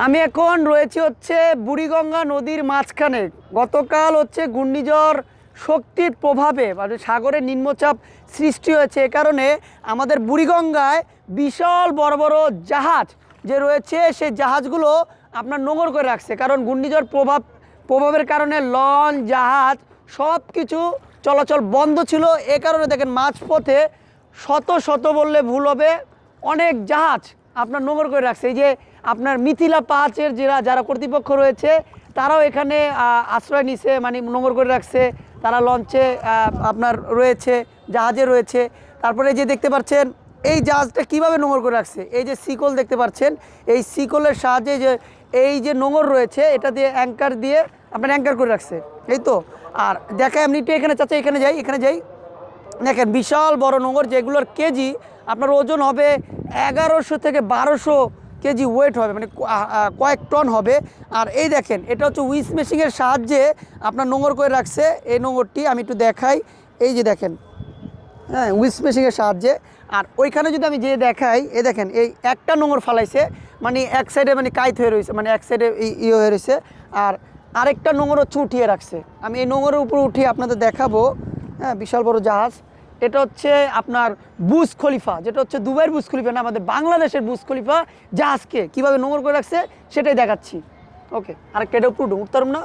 আমি এখন রয়েছি হচ্ছে বুড়িগঙ্গা নদীর মাঝখানে। গতকাল হচ্ছে ঘূর্ণিঝড় শক্তির প্রভাবে মানে সাগরের নিম্নচাপ সৃষ্টি হয়েছে, এ কারণে আমাদের বুড়িগঙ্গায় বিশাল বড় বড় জাহাজ যে রয়েছে, সেই জাহাজগুলো আপনার নোঙর করে রাখছে। কারণ ঘূর্ণিঝড় প্রভাব, প্রভাবের কারণে লঞ্চ, জাহাজ সব কিছু চলাচল বন্ধ ছিল। এ কারণে দেখেন মাঝপথে শত শত বললে ভুল হবে। অনেক জাহাজ আপনার নোংর করে রাখছে। এই যে আপনার মিথিলা পাঁচের যারা যারা কর্তৃপক্ষ রয়েছে, তারাও এখানে আশ্রয় নিছে মানে নোংর করে রাখছে। তারা লঞ্চে আপনার রয়েছে, জাহাজে রয়েছে। তারপরে যে দেখতে পাচ্ছেন, এই জাহাজটা কীভাবে নোংর করে রাখছে? এই যে সিকল দেখতে পাচ্ছেন, এই সিকলের সাহায্যে যে এই যে নোংর রয়েছে, এটা দিয়ে অ্যাঙ্কার দিয়ে আপনার অ্যাঙ্কার করে রাখছে। এই তো? আর দেখা এমনি একটু এখানে, চাচা, এখানে যাই এখানে যাই। দেখেন, বিশাল বড় নোংর, যেগুলোর কেজি আপনার ওজন হবে এগারোশো থেকে বারোশো কেজি ওয়েট হবে মানে কয়েক টন হবে। আর এই দেখেন, এটা হচ্ছে উইস মেশিংয়ের সাহায্যে আপনার নোংর করে রাখছে। এই নোংরটি আমি একটু দেখাই। এই যে দেখেন হ্যাঁ উইস মেশিংয়ের সাহায্যে। আর ওইখানে যদি আমি যেয়ে দেখাই, এ দেখেন, এই একটা নোংর ফালাইছে মানে এক সাইডে মানে কাইত হয়ে রয়েছে মানে এক সাইডে ইয়ে হয়ে রয়েছে আর আরেকটা নোংর হচ্ছে উঠিয়ে রাখছে। আমি এই নোংরের উপর উঠিয়ে আপনাদের দেখাবো। হ্যাঁ বিশাল বড় জাহাজ। এটা হচ্ছে আপনার বুজ খলিফা, যেটা হচ্ছে দুবাইয়ের বুজ খলিফা না, আমাদের বাংলাদেশের বুজ খলিফা, যা আজকে কীভাবে নোংর করে রাখছে, সেটাই দেখাচ্ছি। ওকে আর কেটে উঠতে উঠতাম না।